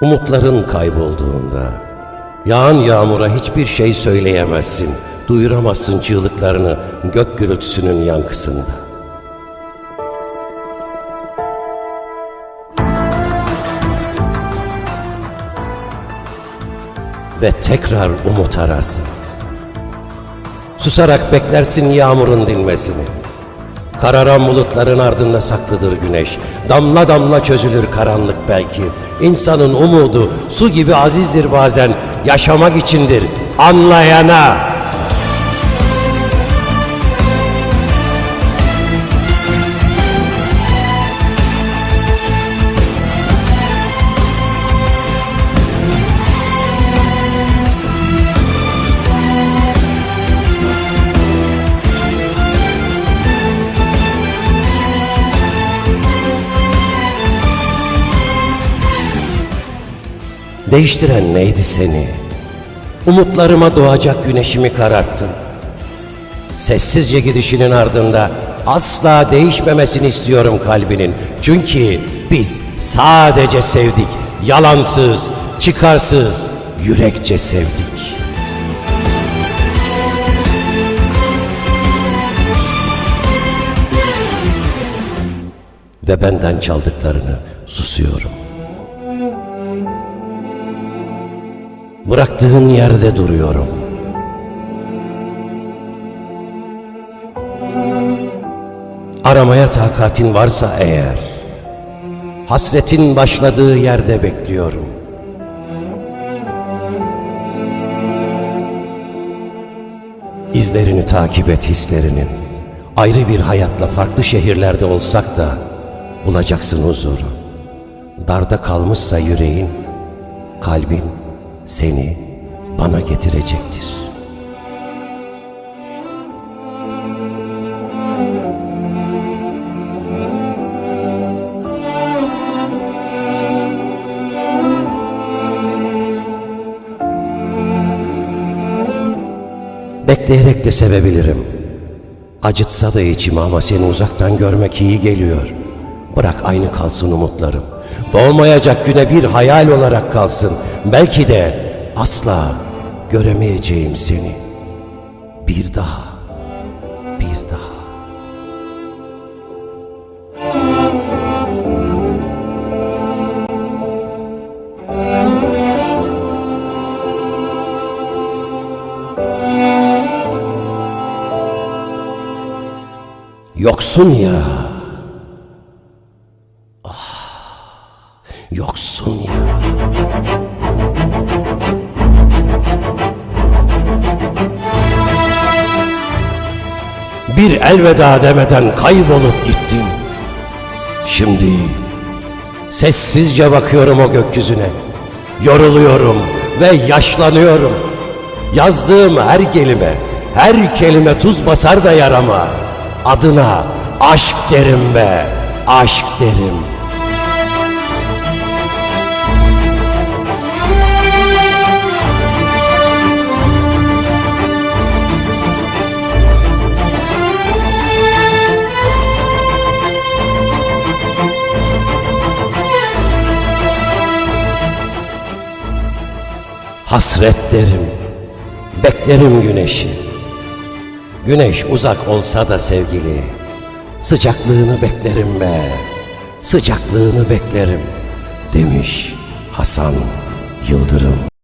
Umutların kaybolduğunda, yağan yağmura hiçbir şey söyleyemezsin, duyuramazsın çığlıklarını gök gürültüsünün yankısında. Ve tekrar umut ararsın. Susarak beklersin yağmurun dinmesini. Kararan bulutların ardında saklıdır güneş. Damla damla çözülür karanlık belki. İnsanın umudu su gibi azizdir bazen. Yaşamak içindir anlayana. Değiştiren neydi seni? Umutlarıma doğacak güneşimi kararttın. Sessizce gidişinin ardında asla değişmemesini istiyorum kalbinin. Çünkü biz sadece sevdik. Yalansız, çıkarsız, yürekçe sevdik. Ve benden çaldıklarını susuyorum. Bıraktığın yerde duruyorum. Aramaya takatin varsa eğer, hasretin başladığı yerde bekliyorum. İzlerini takip et hislerinin. Ayrı bir hayatla farklı şehirlerde olsak da bulacaksın huzuru. Darda kalmışsa yüreğin, kalbin seni bana getirecektir. Bekleyerek de sevebilirim. Acıtsa da içimi ama seni uzaktan görmek iyi geliyor. Bırak aynı kalsın umutlarım. Doğmayacak güne bir hayal olarak kalsın. Belki de asla göremeyeceğim seni. Bir daha, bir daha. Yoksun ya. Ah, yoksun ya. Bir elveda demeden kaybolup gittin. Şimdi sessizce bakıyorum o gökyüzüne. Yoruluyorum ve yaşlanıyorum. Yazdığım her kelime, her kelime tuz basar da yarama. Adına aşk derim be, aşk derim. Hasret derim, beklerim güneşi. Güneş uzak olsa da sevgili, sıcaklığını beklerim be, sıcaklığını beklerim demiş Hasan Yıldırım.